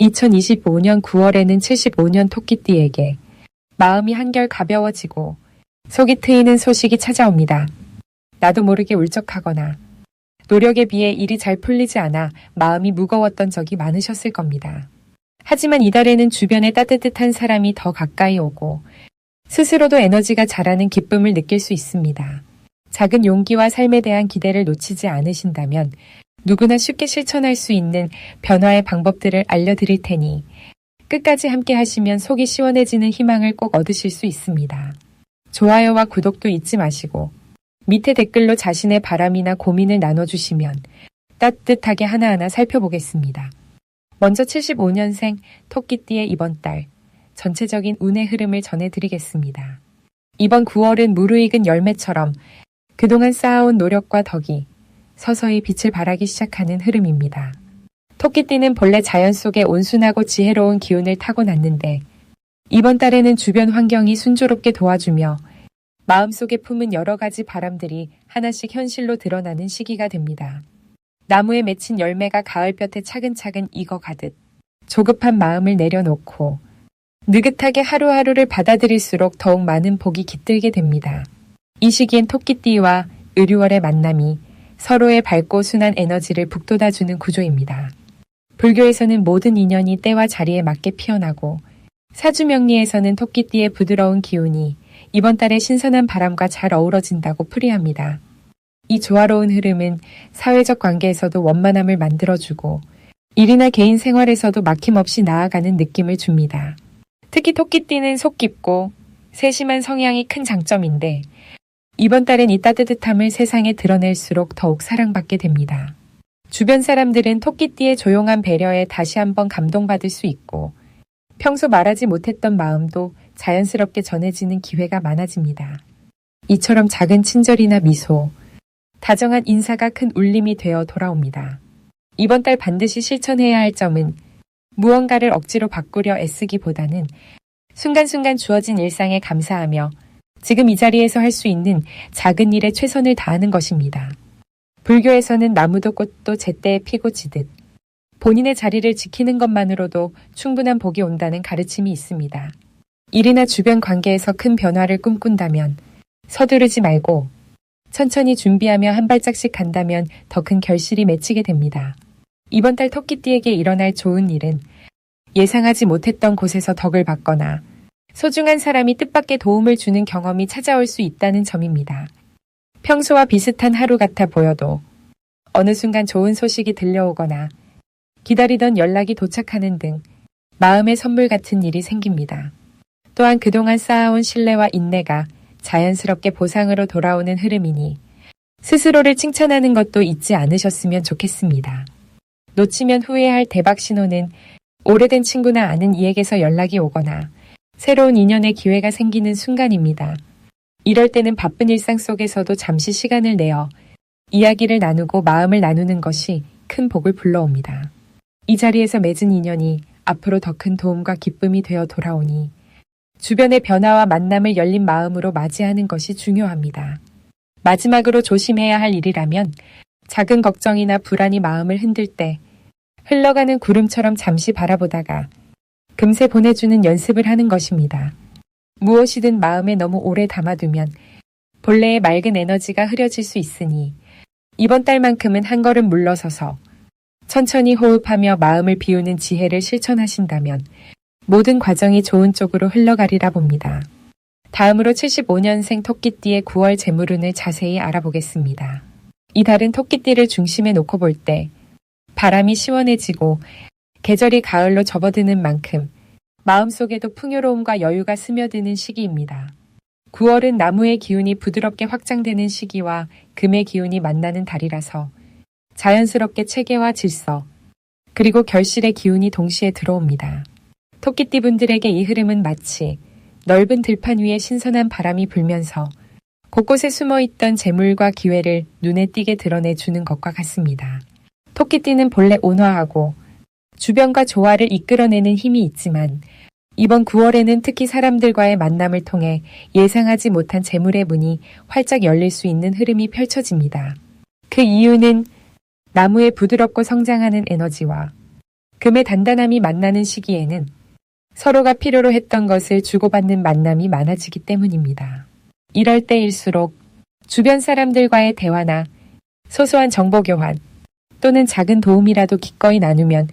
2025년 9월에는 75년 토끼띠에게 마음이 한결 가벼워지고 속이 트이는 소식이 찾아옵니다. 나도 모르게 울적하거나 노력에 비해 일이 잘 풀리지 않아 마음이 무거웠던 적이 많으셨을 겁니다. 하지만 이달에는 주변에 따뜻한 사람이 더 가까이 오고 스스로도 에너지가 자라는 기쁨을 느낄 수 있습니다. 작은 용기와 삶에 대한 기대를 놓치지 않으신다면 누구나 쉽게 실천할 수 있는 변화의 방법들을 알려드릴 테니 끝까지 함께 하시면 속이 시원해지는 희망을 꼭 얻으실 수 있습니다. 좋아요와 구독도 잊지 마시고 밑에 댓글로 자신의 바람이나 고민을 나눠주시면 따뜻하게 하나하나 살펴보겠습니다. 먼저 75년생 토끼띠의 이번 달 전체적인 운의 흐름을 전해드리겠습니다. 이번 9월은 무르익은 열매처럼 그동안 쌓아온 노력과 덕이 서서히 빛을 발하기 시작하는 흐름입니다. 토끼띠는 본래 자연 속에 온순하고 지혜로운 기운을 타고났는데 이번 달에는 주변 환경이 순조롭게 도와주며 마음속에 품은 여러 가지 바람들이 하나씩 현실로 드러나는 시기가 됩니다. 나무에 맺힌 열매가 가을볕에 차근차근 익어가듯 조급한 마음을 내려놓고 느긋하게 하루하루를 받아들일수록 더욱 많은 복이 깃들게 됩니다. 이 시기엔 토끼띠와 의류월의 만남이 서로의 밝고 순한 에너지를 북돋아주는 구조입니다. 불교에서는 모든 인연이 때와 자리에 맞게 피어나고 사주명리에서는 토끼띠의 부드러운 기운이 이번 달에 신선한 바람과 잘 어우러진다고 풀이합니다. 이 조화로운 흐름은 사회적 관계에서도 원만함을 만들어주고 일이나 개인 생활에서도 막힘없이 나아가는 느낌을 줍니다. 특히 토끼띠는 속 깊고 세심한 성향이 큰 장점인데 이번 달엔 이 따뜻함을 세상에 드러낼수록 더욱 사랑받게 됩니다. 주변 사람들은 토끼띠의 조용한 배려에 다시 한번 감동받을 수 있고 평소 말하지 못했던 마음도 자연스럽게 전해지는 기회가 많아집니다. 이처럼 작은 친절이나 미소, 다정한 인사가 큰 울림이 되어 돌아옵니다. 이번 달 반드시 실천해야 할 점은 무언가를 억지로 바꾸려 애쓰기보다는 순간순간 주어진 일상에 감사하며 지금 이 자리에서 할 수 있는 작은 일에 최선을 다하는 것입니다. 불교에서는 나무도 꽃도 제때에 피고 지듯 본인의 자리를 지키는 것만으로도 충분한 복이 온다는 가르침이 있습니다. 일이나 주변 관계에서 큰 변화를 꿈꾼다면 서두르지 말고 천천히 준비하며 한 발짝씩 간다면 더 큰 결실이 맺히게 됩니다. 이번 달 토끼띠에게 일어날 좋은 일은 예상하지 못했던 곳에서 덕을 받거나 소중한 사람이 뜻밖의 도움을 주는 경험이 찾아올 수 있다는 점입니다. 평소와 비슷한 하루 같아 보여도 어느 순간 좋은 소식이 들려오거나 기다리던 연락이 도착하는 등 마음의 선물 같은 일이 생깁니다. 또한 그동안 쌓아온 신뢰와 인내가 자연스럽게 보상으로 돌아오는 흐름이니 스스로를 칭찬하는 것도 잊지 않으셨으면 좋겠습니다. 놓치면 후회할 대박 신호는 오래된 친구나 아는 이에게서 연락이 오거나 새로운 인연의 기회가 생기는 순간입니다. 이럴 때는 바쁜 일상 속에서도 잠시 시간을 내어 이야기를 나누고 마음을 나누는 것이 큰 복을 불러옵니다. 이 자리에서 맺은 인연이 앞으로 더 큰 도움과 기쁨이 되어 돌아오니 주변의 변화와 만남을 열린 마음으로 맞이하는 것이 중요합니다. 마지막으로 조심해야 할 일이라면 작은 걱정이나 불안이 마음을 흔들 때 흘러가는 구름처럼 잠시 바라보다가 금세 보내주는 연습을 하는 것입니다. 무엇이든 마음에 너무 오래 담아두면 본래의 맑은 에너지가 흐려질 수 있으니 이번 달만큼은 한 걸음 물러서서 천천히 호흡하며 마음을 비우는 지혜를 실천하신다면 모든 과정이 좋은 쪽으로 흘러가리라 봅니다. 다음으로 75년생 토끼띠의 9월 재물운을 자세히 알아보겠습니다. 이 달은 토끼띠를 중심에 놓고 볼 때 바람이 시원해지고 계절이 가을로 접어드는 만큼 마음속에도 풍요로움과 여유가 스며드는 시기입니다. 9월은 나무의 기운이 부드럽게 확장되는 시기와 금의 기운이 만나는 달이라서 자연스럽게 체계와 질서, 그리고 결실의 기운이 동시에 들어옵니다. 토끼띠 분들에게 이 흐름은 마치 넓은 들판 위에 신선한 바람이 불면서 곳곳에 숨어 있던 재물과 기회를 눈에 띄게 드러내 주는 것과 같습니다. 토끼띠는 본래 온화하고 주변과 조화를 이끌어내는 힘이 있지만 이번 9월에는 특히 사람들과의 만남을 통해 예상하지 못한 재물의 문이 활짝 열릴 수 있는 흐름이 펼쳐집니다. 그 이유는 나무의 부드럽고 성장하는 에너지와 금의 단단함이 만나는 시기에는 서로가 필요로 했던 것을 주고받는 만남이 많아지기 때문입니다. 이럴 때일수록 주변 사람들과의 대화나 소소한 정보 교환 또는 작은 도움이라도 기꺼이 나누면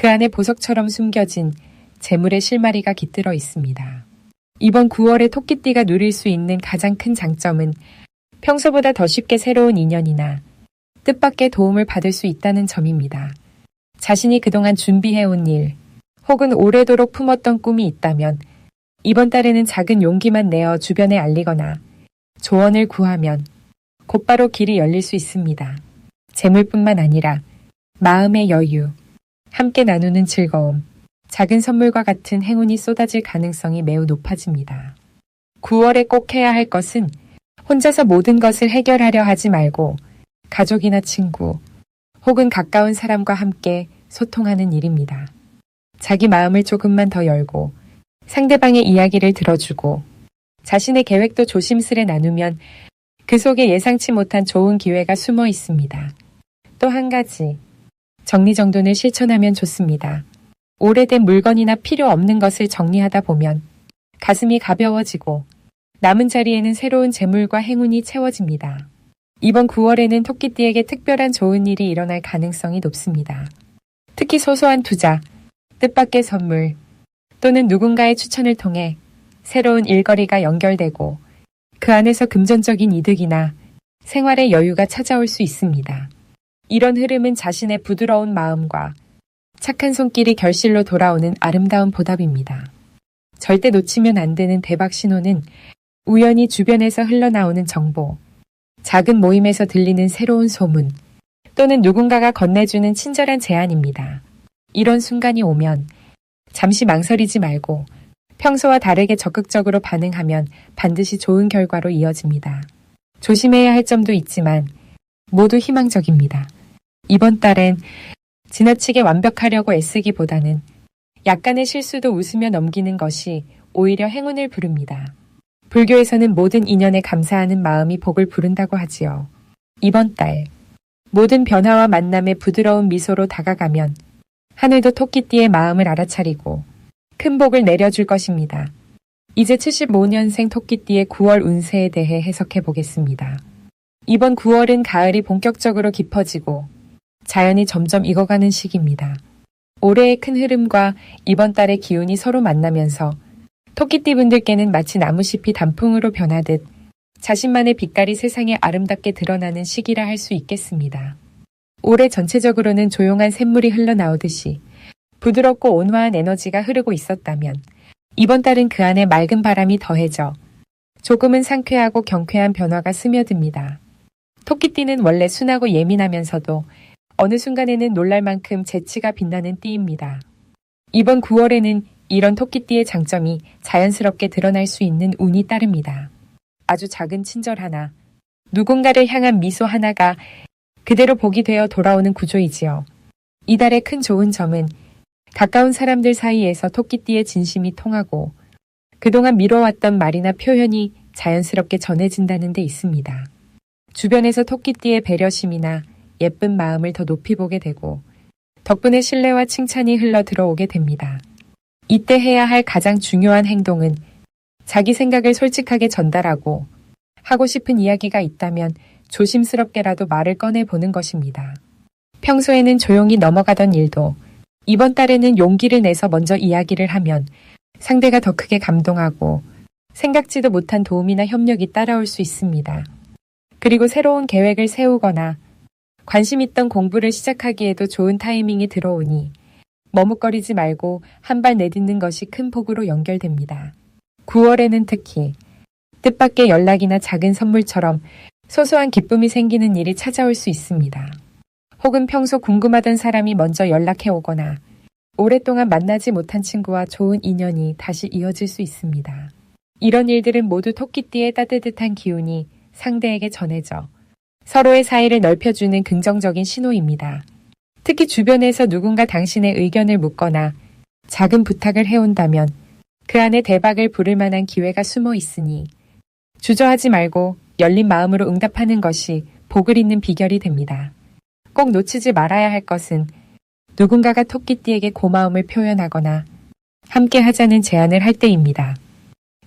그 안에 보석처럼 숨겨진 재물의 실마리가 깃들어 있습니다. 이번 9월에 토끼띠가 누릴 수 있는 가장 큰 장점은 평소보다 더 쉽게 새로운 인연이나 뜻밖의 도움을 받을 수 있다는 점입니다. 자신이 그동안 준비해온 일, 혹은 오래도록 품었던 꿈이 있다면 이번 달에는 작은 용기만 내어 주변에 알리거나 조언을 구하면 곧바로 길이 열릴 수 있습니다. 재물뿐만 아니라 마음의 여유, 함께 나누는 즐거움, 작은 선물과 같은 행운이 쏟아질 가능성이 매우 높아집니다. 9월에 꼭 해야 할 것은 혼자서 모든 것을 해결하려 하지 말고 가족이나 친구 혹은 가까운 사람과 함께 소통하는 일입니다. 자기 마음을 조금만 더 열고 상대방의 이야기를 들어주고 자신의 계획도 조심스레 나누면 그 속에 예상치 못한 좋은 기회가 숨어 있습니다. 또 한 가지, 정리정돈을 실천하면 좋습니다. 오래된 물건이나 필요 없는 것을 정리하다 보면 가슴이 가벼워지고 남은 자리에는 새로운 재물과 행운이 채워집니다. 이번 9월에는 토끼띠에게 특별한 좋은 일이 일어날 가능성이 높습니다. 특히 소소한 투자, 뜻밖의 선물 또는 누군가의 추천을 통해 새로운 일거리가 연결되고 그 안에서 금전적인 이득이나 생활의 여유가 찾아올 수 있습니다. 이런 흐름은 자신의 부드러운 마음과 착한 손길이 결실로 돌아오는 아름다운 보답입니다. 절대 놓치면 안 되는 대박 신호는 우연히 주변에서 흘러나오는 정보, 작은 모임에서 들리는 새로운 소문, 또는 누군가가 건네주는 친절한 제안입니다. 이런 순간이 오면 잠시 망설이지 말고 평소와 다르게 적극적으로 반응하면 반드시 좋은 결과로 이어집니다. 조심해야 할 점도 있지만 모두 희망적입니다. 이번 달엔 지나치게 완벽하려고 애쓰기보다는 약간의 실수도 웃으며 넘기는 것이 오히려 행운을 부릅니다. 불교에서는 모든 인연에 감사하는 마음이 복을 부른다고 하지요. 이번 달 모든 변화와 만남에 부드러운 미소로 다가가면 하늘도 토끼띠의 마음을 알아차리고 큰 복을 내려줄 것입니다. 이제 75년생 토끼띠의 9월 운세에 대해 해석해 보겠습니다. 이번 9월은 가을이 본격적으로 깊어지고 자연이 점점 익어가는 시기입니다. 올해의 큰 흐름과 이번 달의 기운이 서로 만나면서 토끼띠 분들께는 마치 나무잎이 단풍으로 변하듯 자신만의 빛깔이 세상에 아름답게 드러나는 시기라 할 수 있겠습니다. 올해 전체적으로는 조용한 샘물이 흘러나오듯이 부드럽고 온화한 에너지가 흐르고 있었다면 이번 달은 그 안에 맑은 바람이 더해져 조금은 상쾌하고 경쾌한 변화가 스며듭니다. 토끼띠는 원래 순하고 예민하면서도 어느 순간에는 놀랄 만큼 재치가 빛나는 띠입니다. 이번 9월에는 이런 토끼띠의 장점이 자연스럽게 드러날 수 있는 운이 따릅니다. 아주 작은 친절 하나, 누군가를 향한 미소 하나가 그대로 복이 되어 돌아오는 구조이지요. 이달의 큰 좋은 점은 가까운 사람들 사이에서 토끼띠의 진심이 통하고 그동안 미뤄왔던 말이나 표현이 자연스럽게 전해진다는 데 있습니다. 주변에서 토끼띠의 배려심이나 예쁜 마음을 더 높이 보게 되고 덕분에 신뢰와 칭찬이 흘러 들어오게 됩니다. 이때 해야 할 가장 중요한 행동은 자기 생각을 솔직하게 전달하고 하고 싶은 이야기가 있다면 조심스럽게라도 말을 꺼내보는 것입니다. 평소에는 조용히 넘어가던 일도 이번 달에는 용기를 내서 먼저 이야기를 하면 상대가 더 크게 감동하고 생각지도 못한 도움이나 협력이 따라올 수 있습니다. 그리고 새로운 계획을 세우거나 관심 있던 공부를 시작하기에도 좋은 타이밍이 들어오니 머뭇거리지 말고 한 발 내딛는 것이 큰 폭으로 연결됩니다. 9월에는 특히 뜻밖의 연락이나 작은 선물처럼 소소한 기쁨이 생기는 일이 찾아올 수 있습니다. 혹은 평소 궁금하던 사람이 먼저 연락해 오거나 오랫동안 만나지 못한 친구와 좋은 인연이 다시 이어질 수 있습니다. 이런 일들은 모두 토끼띠의 따뜻한 기운이 상대에게 전해져 서로의 사이를 넓혀주는 긍정적인 신호입니다. 특히 주변에서 누군가 당신의 의견을 묻거나 작은 부탁을 해온다면 그 안에 대박을 부를 만한 기회가 숨어 있으니 주저하지 말고 열린 마음으로 응답하는 것이 복을 잇는 비결이 됩니다. 꼭 놓치지 말아야 할 것은 누군가가 토끼띠에게 고마움을 표현하거나 함께 하자는 제안을 할 때입니다.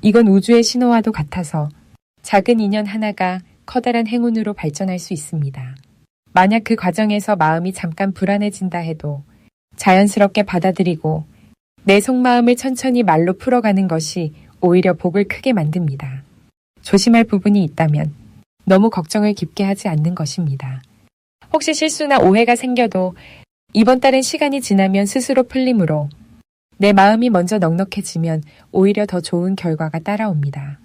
이건 우주의 신호와도 같아서 작은 인연 하나가 커다란 행운으로 발전할 수 있습니다. 만약 그 과정에서 마음이 잠깐 불안해진다 해도 자연스럽게 받아들이고 내 속마음을 천천히 말로 풀어가는 것이 오히려 복을 크게 만듭니다. 조심할 부분이 있다면 너무 걱정을 깊게 하지 않는 것입니다. 혹시 실수나 오해가 생겨도 이번 달은 시간이 지나면 스스로 풀리므로 내 마음이 먼저 넉넉해지면 오히려 더 좋은 결과가 따라옵니다.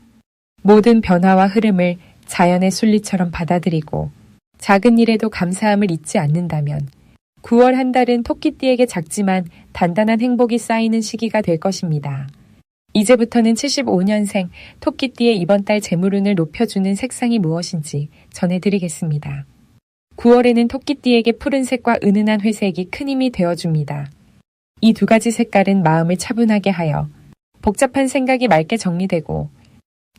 모든 변화와 흐름을 자연의 순리처럼 받아들이고 작은 일에도 감사함을 잊지 않는다면 9월 한 달은 토끼띠에게 작지만 단단한 행복이 쌓이는 시기가 될 것입니다. 이제부터는 75년생 토끼띠의 이번 달 재물운을 높여주는 색상이 무엇인지 전해드리겠습니다. 9월에는 토끼띠에게 푸른색과 은은한 회색이 큰 힘이 되어줍니다. 이 두 가지 색깔은 마음을 차분하게 하여 복잡한 생각이 맑게 정리되고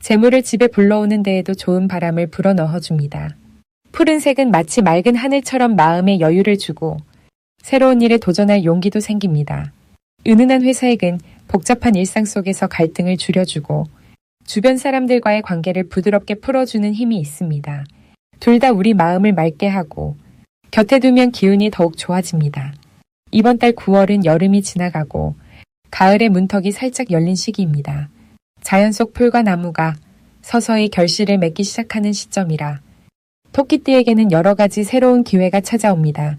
재물을 집에 불러오는 데에도 좋은 바람을 불어 넣어 줍니다. 푸른색은 마치 맑은 하늘처럼 마음에 여유를 주고 새로운 일에 도전할 용기도 생깁니다. 은은한 회색은 복잡한 일상 속에서 갈등을 줄여주고 주변 사람들과의 관계를 부드럽게 풀어주는 힘이 있습니다. 둘 다 우리 마음을 맑게 하고 곁에 두면 기운이 더욱 좋아집니다. 이번 달 9월은 여름이 지나가고 가을의 문턱이 살짝 열린 시기입니다. 자연 속 풀과 나무가 서서히 결실을 맺기 시작하는 시점이라 토끼띠에게는 여러 가지 새로운 기회가 찾아옵니다.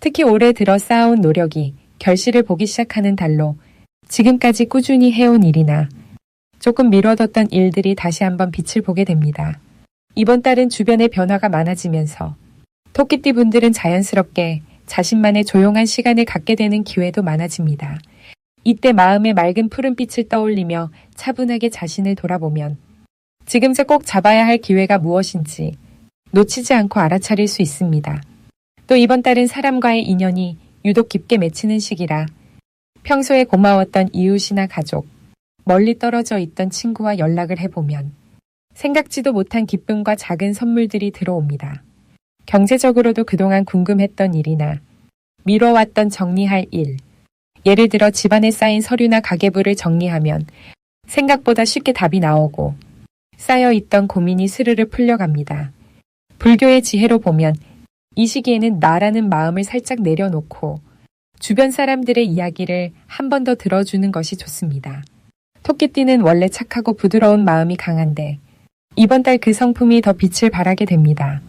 특히 올해 들어 쌓아온 노력이 결실을 보기 시작하는 달로 지금까지 꾸준히 해온 일이나 조금 미뤄뒀던 일들이 다시 한번 빛을 보게 됩니다. 이번 달은 주변에 변화가 많아지면서 토끼띠 분들은 자연스럽게 자신만의 조용한 시간을 갖게 되는 기회도 많아집니다. 이때 마음의 맑은 푸른빛을 떠올리며 차분하게 자신을 돌아보면 지금서 꼭 잡아야 할 기회가 무엇인지 놓치지 않고 알아차릴 수 있습니다. 또 이번 달은 사람과의 인연이 유독 깊게 맺히는 시기라 평소에 고마웠던 이웃이나 가족, 멀리 떨어져 있던 친구와 연락을 해보면 생각지도 못한 기쁨과 작은 선물들이 들어옵니다. 경제적으로도 그동안 궁금했던 일이나 미뤄왔던 정리할 일, 예를 들어 집안에 쌓인 서류나 가계부를 정리하면 생각보다 쉽게 답이 나오고 쌓여 있던 고민이 스르르 풀려갑니다. 불교의 지혜로 보면 이 시기에는 나라는 마음을 살짝 내려놓고 주변 사람들의 이야기를 한 번 더 들어주는 것이 좋습니다. 토끼띠는 원래 착하고 부드러운 마음이 강한데 이번 달 그 성품이 더 빛을 발하게 됩니다.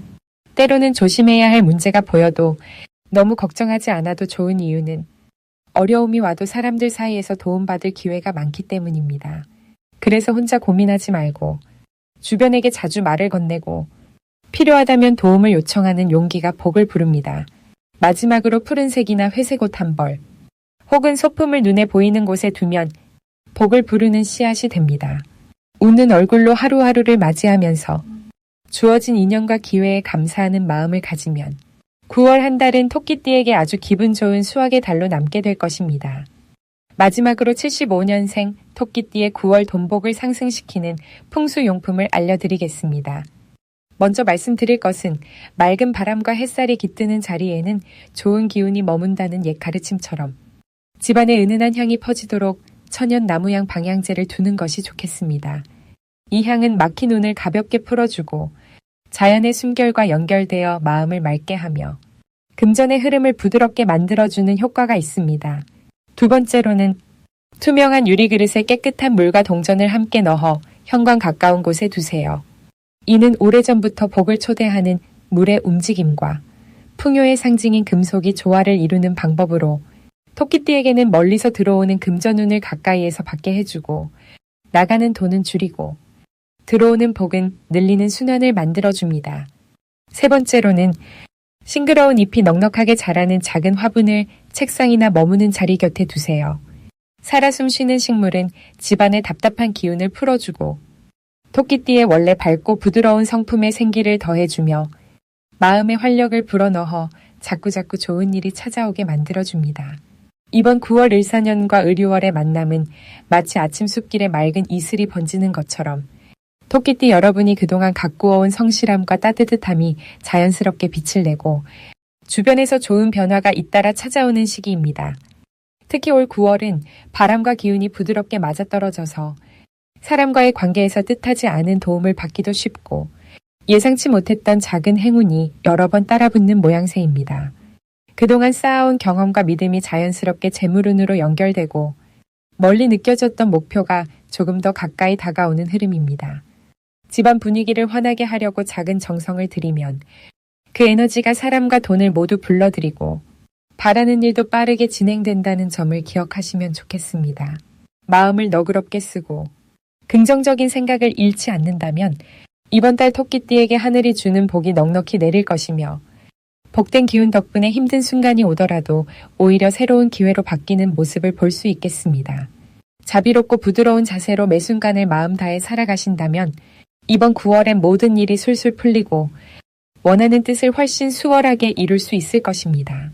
때로는 조심해야 할 문제가 보여도 너무 걱정하지 않아도 좋은 이유는 어려움이 와도 사람들 사이에서 도움받을 기회가 많기 때문입니다. 그래서 혼자 고민하지 말고 주변에게 자주 말을 건네고 필요하다면 도움을 요청하는 용기가 복을 부릅니다. 마지막으로 푸른색이나 회색 옷 한 벌, 혹은 소품을 눈에 보이는 곳에 두면 복을 부르는 씨앗이 됩니다. 웃는 얼굴로 하루하루를 맞이하면서 주어진 인연과 기회에 감사하는 마음을 가지면 9월 한 달은 토끼띠에게 아주 기분 좋은 수확의 달로 남게 될 것입니다. 마지막으로 75년생 토끼띠의 9월 돈복을 상승시키는 풍수용품을 알려드리겠습니다. 먼저 말씀드릴 것은 맑은 바람과 햇살이 깃드는 자리에는 좋은 기운이 머문다는 옛 가르침처럼 집안에 은은한 향이 퍼지도록 천연 나무향 방향제를 두는 것이 좋겠습니다. 이 향은 막힌 운을 가볍게 풀어주고 자연의 숨결과 연결되어 마음을 맑게 하며 금전의 흐름을 부드럽게 만들어주는 효과가 있습니다. 두 번째로는 투명한 유리 그릇에 깨끗한 물과 동전을 함께 넣어 현관 가까운 곳에 두세요. 이는 오래전부터 복을 초대하는 물의 움직임과 풍요의 상징인 금속이 조화를 이루는 방법으로 토끼띠에게는 멀리서 들어오는 금전운을 가까이에서 받게 해주고 나가는 돈은 줄이고 들어오는 복은 늘리는 순환을 만들어줍니다. 세 번째로는 싱그러운 잎이 넉넉하게 자라는 작은 화분을 책상이나 머무는 자리 곁에 두세요. 살아 숨쉬는 식물은 집안의 답답한 기운을 풀어주고 토끼띠의 원래 밝고 부드러운 성품에 생기를 더해주며 마음의 활력을 불어넣어 자꾸자꾸 좋은 일이 찾아오게 만들어줍니다. 이번 9월 일사년과 의류월의 만남은 마치 아침 숲길에 맑은 이슬이 번지는 것처럼 토끼띠 여러분이 그동안 가꾸어온 성실함과 따뜻함이 자연스럽게 빛을 내고 주변에서 좋은 변화가 잇따라 찾아오는 시기입니다. 특히 올 9월은 바람과 기운이 부드럽게 맞아떨어져서 사람과의 관계에서 뜻하지 않은 도움을 받기도 쉽고 예상치 못했던 작은 행운이 여러 번 따라붙는 모양새입니다. 그동안 쌓아온 경험과 믿음이 자연스럽게 재물운으로 연결되고 멀리 느껴졌던 목표가 조금 더 가까이 다가오는 흐름입니다. 집안 분위기를 환하게 하려고 작은 정성을 들이면 그 에너지가 사람과 돈을 모두 불러들이고 바라는 일도 빠르게 진행된다는 점을 기억하시면 좋겠습니다. 마음을 너그럽게 쓰고 긍정적인 생각을 잃지 않는다면 이번 달 토끼띠에게 하늘이 주는 복이 넉넉히 내릴 것이며 복된 기운 덕분에 힘든 순간이 오더라도 오히려 새로운 기회로 바뀌는 모습을 볼 수 있겠습니다. 자비롭고 부드러운 자세로 매 순간을 마음 다해 살아가신다면 이번 9월엔 모든 일이 술술 풀리고 원하는 뜻을 훨씬 수월하게 이룰 수 있을 것입니다.